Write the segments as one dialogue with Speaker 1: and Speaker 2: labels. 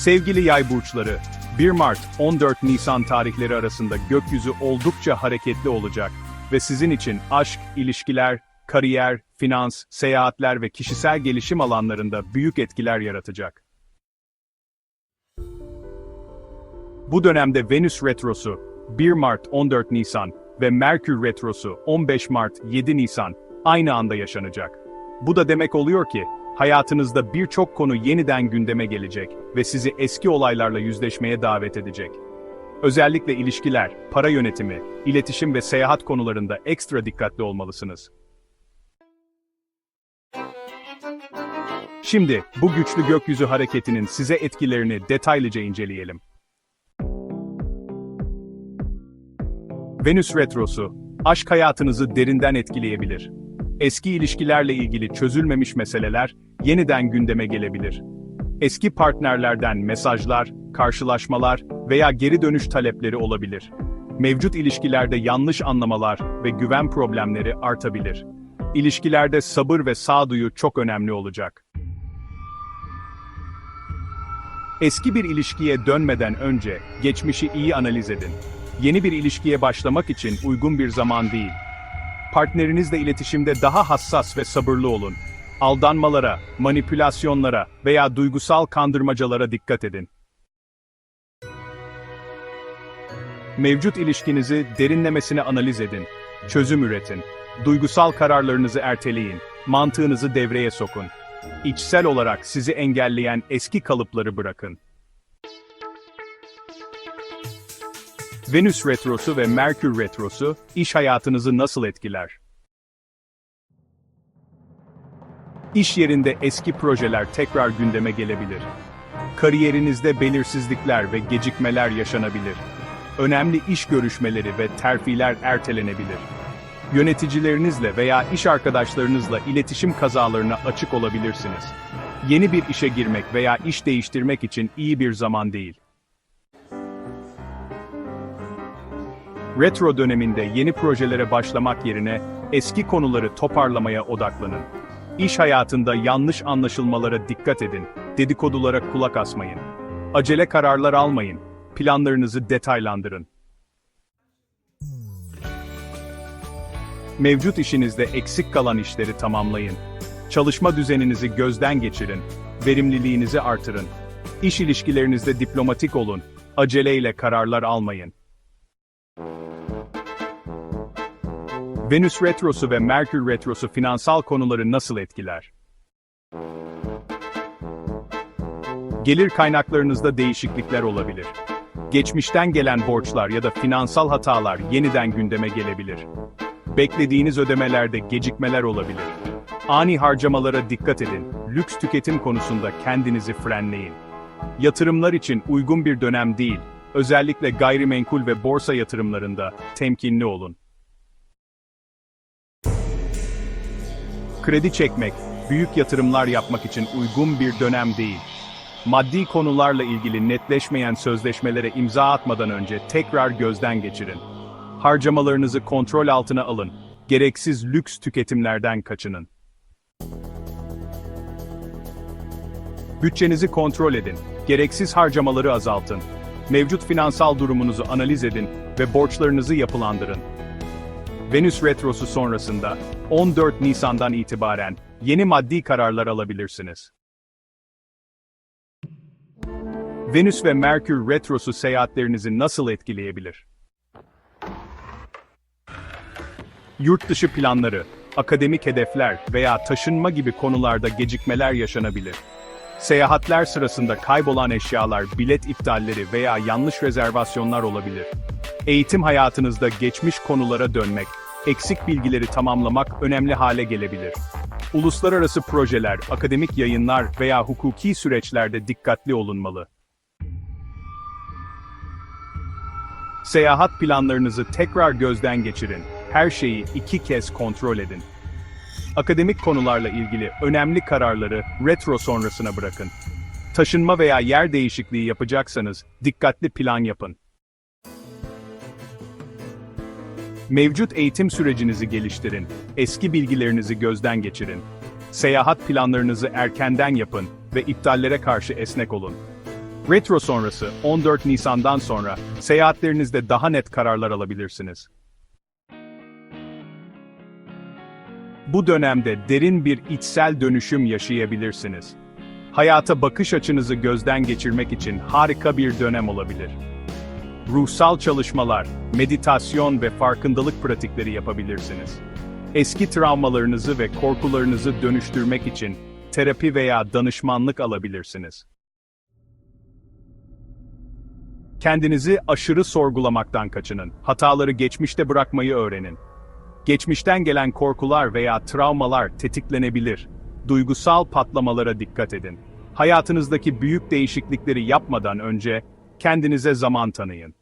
Speaker 1: Sevgili yay burçları, 1 Mart 14 Nisan tarihleri arasında gökyüzü oldukça hareketli olacak ve sizin için aşk, ilişkiler, kariyer, finans, seyahatler ve kişisel gelişim alanlarında büyük etkiler yaratacak. Bu dönemde Venüs retrosu 1 Mart 14 Nisan ve Merkür retrosu 15 Mart 7 Nisan aynı anda yaşanacak. Bu da demek oluyor ki hayatınızda birçok konu yeniden gündeme gelecek ve sizi eski olaylarla yüzleşmeye davet edecek. Özellikle ilişkiler, para yönetimi, iletişim ve seyahat konularında ekstra dikkatli olmalısınız. Şimdi bu güçlü gökyüzü hareketinin size etkilerini detaylıca inceleyelim. Venüs retrosu, aşk hayatınızı derinden etkileyebilir. Eski ilişkilerle ilgili çözülmemiş meseleler yeniden gündeme gelebilir. Eski partnerlerden mesajlar, karşılaşmalar veya geri dönüş talepleri olabilir. Mevcut ilişkilerde yanlış anlamalar ve güven problemleri artabilir. İlişkilerde sabır ve sağduyu çok önemli olacak. Eski bir ilişkiye dönmeden önce geçmişi iyi analiz edin. Yeni bir ilişkiye başlamak için uygun bir zaman değil. Partnerinizle iletişimde daha hassas ve sabırlı olun. Aldanmalara, manipülasyonlara veya duygusal kandırmacalara dikkat edin. Mevcut ilişkinizi derinlemesine analiz edin. Çözüm üretin. Duygusal kararlarınızı erteleyin. Mantığınızı devreye sokun. İçsel olarak sizi engelleyen eski kalıpları bırakın. Venüs retrosu ve Merkür retrosu iş hayatınızı nasıl etkiler? İş yerinde eski projeler tekrar gündeme gelebilir. Kariyerinizde belirsizlikler ve gecikmeler yaşanabilir. Önemli iş görüşmeleri ve terfiler ertelenebilir. Yöneticilerinizle veya iş arkadaşlarınızla iletişim kazalarına açık olabilirsiniz. Yeni bir işe girmek veya iş değiştirmek için iyi bir zaman değil. Retro döneminde yeni projelere başlamak yerine eski konuları toparlamaya odaklanın. İş hayatında yanlış anlaşılmalara dikkat edin, dedikodulara kulak asmayın. Acele kararlar almayın, planlarınızı detaylandırın. Mevcut işinizde eksik kalan işleri tamamlayın. Çalışma düzeninizi gözden geçirin, verimliliğinizi artırın. İş ilişkilerinizde diplomatik olun, aceleyle kararlar almayın. Venüs retrosu ve Merkür retrosu finansal konuları nasıl etkiler? Gelir kaynaklarınızda değişiklikler olabilir. Geçmişten gelen borçlar ya da finansal hatalar yeniden gündeme gelebilir. Beklediğiniz ödemelerde gecikmeler olabilir. Ani harcamalara dikkat edin. Lüks tüketim konusunda kendinizi frenleyin. Yatırımlar için uygun bir dönem değil. Özellikle gayrimenkul ve borsa yatırımlarında temkinli olun. Kredi çekmek, büyük yatırımlar yapmak için uygun bir dönem değil. Maddi konularla ilgili netleşmeyen sözleşmelere imza atmadan önce tekrar gözden geçirin. Harcamalarınızı kontrol altına alın. Gereksiz lüks tüketimlerden kaçının. Bütçenizi kontrol edin. Gereksiz harcamaları azaltın. Mevcut finansal durumunuzu analiz edin ve borçlarınızı yapılandırın. Venüs retrosu sonrasında 14 Nisan'dan itibaren yeni maddi kararlar alabilirsiniz. Venüs ve Merkür retrosu seyahatlerinizi nasıl etkileyebilir? Yurt dışı planları, akademik hedefler veya taşınma gibi konularda gecikmeler yaşanabilir. Seyahatler sırasında kaybolan eşyalar, bilet iptalleri veya yanlış rezervasyonlar olabilir. Eğitim hayatınızda geçmiş konulara dönmek, eksik bilgileri tamamlamak önemli hale gelebilir. Uluslararası projeler, akademik yayınlar veya hukuki süreçlerde dikkatli olunmalı. Seyahat planlarınızı tekrar gözden geçirin. Her şeyi iki kez kontrol edin. Akademik konularla ilgili önemli kararları retro sonrasına bırakın. Taşınma veya yer değişikliği yapacaksanız dikkatli plan yapın. Mevcut eğitim sürecinizi geliştirin, eski bilgilerinizi gözden geçirin. Seyahat planlarınızı erkenden yapın ve iptallere karşı esnek olun. Retro sonrası 14 Nisan'dan sonra seyahatlerinizde daha net kararlar alabilirsiniz. Bu dönemde derin bir içsel dönüşüm yaşayabilirsiniz. Hayata bakış açınızı gözden geçirmek için harika bir dönem olabilir. Ruhsal çalışmalar, meditasyon ve farkındalık pratikleri yapabilirsiniz. Eski travmalarınızı ve korkularınızı dönüştürmek için terapi veya danışmanlık alabilirsiniz. Kendinizi aşırı sorgulamaktan kaçının. Hataları geçmişte bırakmayı öğrenin. Geçmişten gelen korkular veya travmalar tetiklenebilir. Duygusal patlamalara dikkat edin. Hayatınızdaki büyük değişiklikleri yapmadan önce kendinize zaman tanıyın.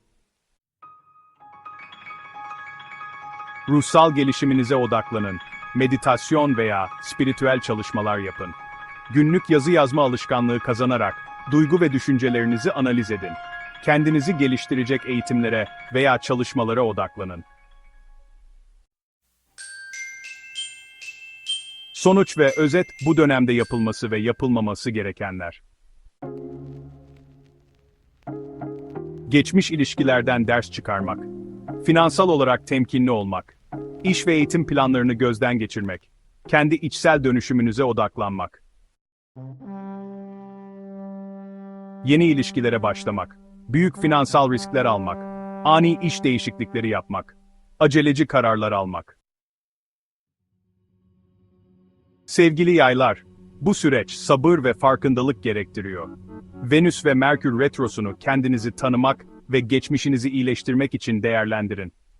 Speaker 1: Ruhsal gelişiminize odaklanın. Meditasyon veya spiritüel çalışmalar yapın. Günlük yazı yazma alışkanlığı kazanarak duygu ve düşüncelerinizi analiz edin. Kendinizi geliştirecek eğitimlere veya çalışmalara odaklanın. Sonuç ve özet bu dönemde yapılması ve yapılmaması gerekenler. Geçmiş ilişkilerden ders çıkarmak. Finansal olarak temkinli olmak. İş ve eğitim planlarını gözden geçirmek. Kendi içsel dönüşümünüze odaklanmak. Yeni ilişkilere başlamak. Büyük finansal riskler almak. Ani iş değişiklikleri yapmak. Aceleci kararlar almak. Sevgili yaylar, bu süreç sabır ve farkındalık gerektiriyor. Venüs ve Merkür retrosunu kendinizi tanımak ve geçmişinizi iyileştirmek için değerlendirin.